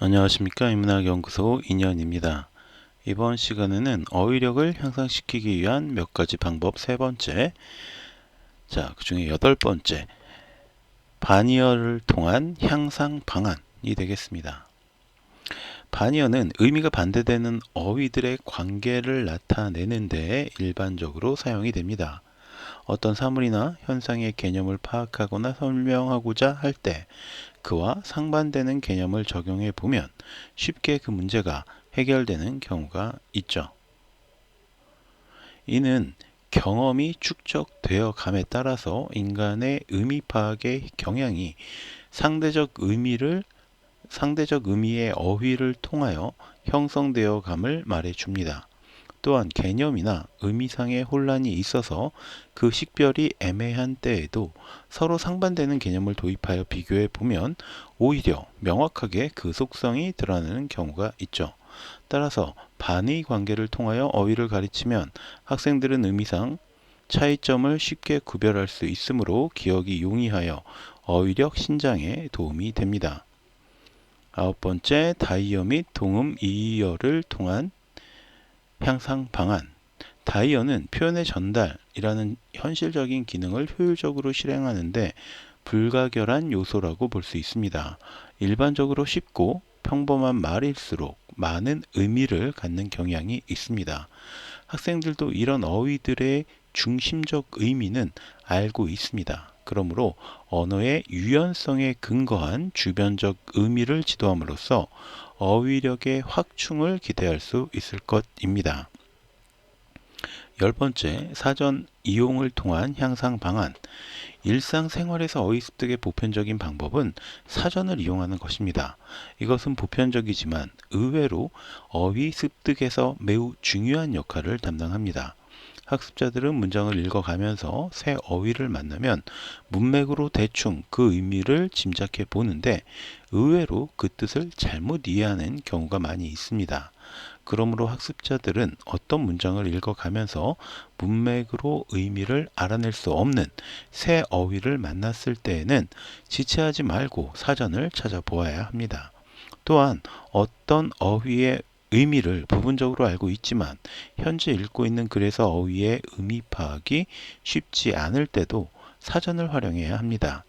안녕하십니까 인문학연구소 인연입니다. 이번 시간에는 어휘력을 향상시키기 위한 몇 가지 방법 세 번째 자, 그 중에 여덟 번째 반이어를 통한 향상 방안이 되겠습니다. 반이어는 의미가 반대되는 어휘들의 관계를 나타내는 데 일반적으로 사용이 됩니다. 어떤 사물이나 현상의 개념을 파악하거나 설명하고자 할 때 그와 상반되는 개념을 적용해 보면 쉽게 그 문제가 해결되는 경우가 있죠. 이는 경험이 축적되어 감에 따라서 인간의 의미 파악의 경향이 상대적 의미를 상대적 의미의 어휘를 통하여 형성되어 감을 말해 줍니다. 또한 개념이나 의미상의 혼란이 있어서 그 식별이 애매한 때에도 서로 상반되는 개념을 도입하여 비교해 보면 오히려 명확하게 그 속성이 드러나는 경우가 있죠. 따라서 반의 관계를 통하여 어휘를 가르치면 학생들은 의미상 차이점을 쉽게 구별할 수 있으므로 기억이 용이하여 어휘력 신장에 도움이 됩니다. 아홉 번째, 다이어 및 동음 이어를 통한 향상 방안 다이어는 표현의 전달이라는 현실적인 기능을 효율적으로 실행하는데 불가결한 요소라고 볼 수 있습니다. 일반적으로 쉽고 평범한 말일수록 많은 의미를 갖는 경향이 있습니다. 학생들도 이런 어휘들의 중심적 의미는 알고 있습니다. 그러므로 언어의 유연성에 근거한 주변적 의미를 지도함으로써 어휘력의 확충을 기대할 수 있을 것입니다. 열 번째, 사전 이용을 통한 향상 방안. 일상생활에서 어휘 습득의 보편적인 방법은 사전을 이용하는 것입니다. 이것은 보편적이지만 의외로 어휘 습득에서 매우 중요한 역할을 담당합니다. 학습자들은 문장을 읽어가면서 새 어휘를 만나면 문맥으로 대충 그 의미를 짐작해 보는데 의외로 그 뜻을 잘못 이해하는 경우가 많이 있습니다. 그러므로 학습자들은 어떤 문장을 읽어가면서 문맥으로 의미를 알아낼 수 없는 새 어휘를 만났을 때에는 지체하지 말고 사전을 찾아보아야 합니다. 또한 어떤 어휘의 의미를 부분적으로 알고 있지만 현재 읽고 있는 글에서 어휘의 의미 파악이 쉽지 않을 때도 사전을 활용해야 합니다.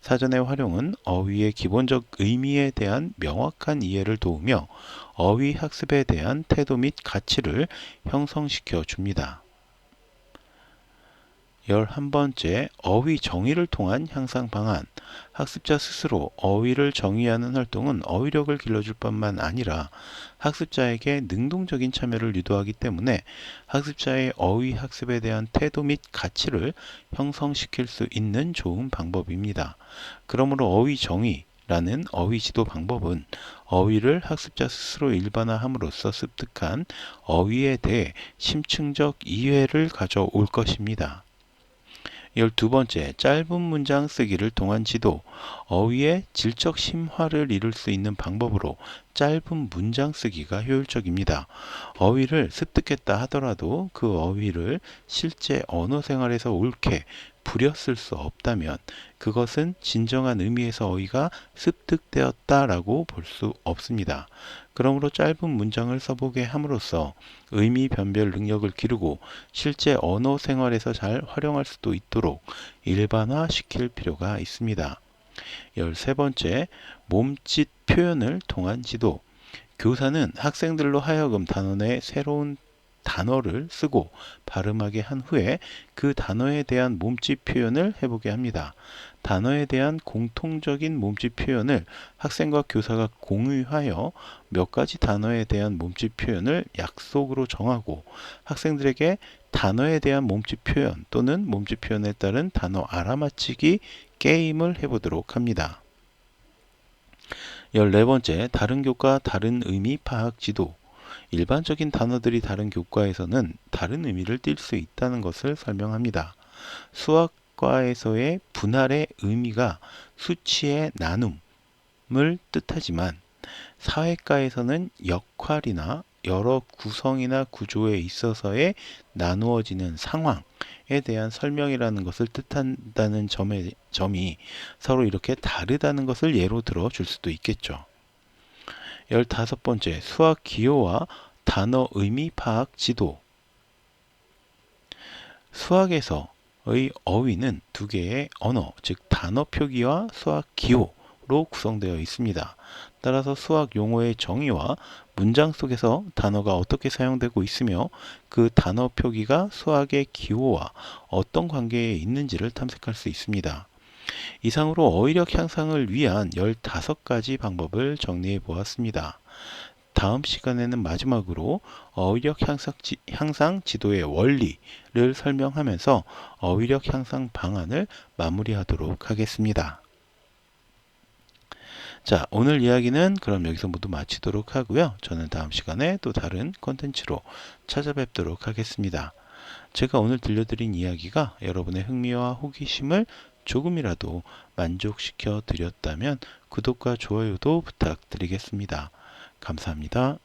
사전의 활용은 어휘의 기본적 의미에 대한 명확한 이해를 도우며 어휘 학습에 대한 태도 및 가치를 형성시켜 줍니다. 11번째 어휘 정의를 통한 향상 방안 학습자 스스로 어휘를 정의하는 활동은 어휘력을 길러줄 뿐만 아니라 학습자에게 능동적인 참여를 유도하기 때문에 학습자의 어휘 학습에 대한 태도 및 가치를 형성시킬 수 있는 좋은 방법입니다. 그러므로 어휘 정의 라는 어휘 지도 방법은 어휘를 학습자 스스로 일반화함으로써 습득한 어휘에 대해 심층적 이해를 가져올 것입니다. 열두 번째, 짧은 문장 쓰기를 통한 지도. 어휘의 질적 심화를 이룰 수 있는 방법으로 짧은 문장 쓰기가 효율적입니다. 어휘를 습득했다 하더라도 그 어휘를 실제 언어 생활에서 옳게 부렸을 수 없다면 그것은 진정한 의미에서 어휘가 습득되었다라고 볼 수 없습니다. 그러므로 짧은 문장을 써보게 함으로써 의미 변별 능력을 기르고 실제 언어 생활에서 잘 활용할 수도 있도록 일반화 시킬 필요가 있습니다. 열세 번째, 몸짓 표현을 통한 지도. 교사는 학생들로 하여금 단원의 새로운 단어를 쓰고 발음하게 한 후에 그 단어에 대한 몸짓 표현을 해보게 합니다. 단어에 대한 공통적인 몸짓 표현을 학생과 교사가 공유하여 몇 가지 단어에 대한 몸짓 표현을 약속으로 정하고 학생들에게 단어에 대한 몸짓 표현 또는 몸짓 표현에 따른 단어 알아맞히기 게임을 해보도록 합니다. 14번째, 다른 교과 다른 의미 파악 지도. 일반적인 단어들이 다른 교과에서는 다른 의미를 띌 수 있다는 것을 설명합니다. 수학과에서의 분할의 의미가 수치의 나눔을 뜻하지만 사회과에서는 역할이나 여러 구성이나 구조에 있어서의 나누어지는 상황에 대한 설명이라는 것을 뜻한다는 점에, 점이 서로 이렇게 다르다는 것을 예로 들어 줄 수도 있겠죠. 15번째 수학 기호와 단어 의미 파악 지도 수학에서의 어휘는 두 개의 언어, 즉 단어 표기와 수학 기호로 구성되어 있습니다. 따라서 수학 용어의 정의와 문장 속에서 단어가 어떻게 사용되고 있으며 그 단어 표기가 수학의 기호와 어떤 관계에 있는지를 탐색할 수 있습니다. 이상으로 어휘력 향상을 위한 15가지 방법을 정리해 보았습니다. 다음 시간에는 마지막으로 어휘력 향상, 지, 지도의 원리를 설명하면서 어휘력 향상 방안을 마무리하도록 하겠습니다. 자, 오늘 이야기는 그럼 여기서 모두 마치도록 하고요. 저는 다음 시간에 또 다른 콘텐츠로 찾아뵙도록 하겠습니다. 제가 오늘 들려드린 이야기가 여러분의 흥미와 호기심을 조금이라도 만족시켜 드렸다면 구독과 좋아요도 부탁드리겠습니다. 감사합니다.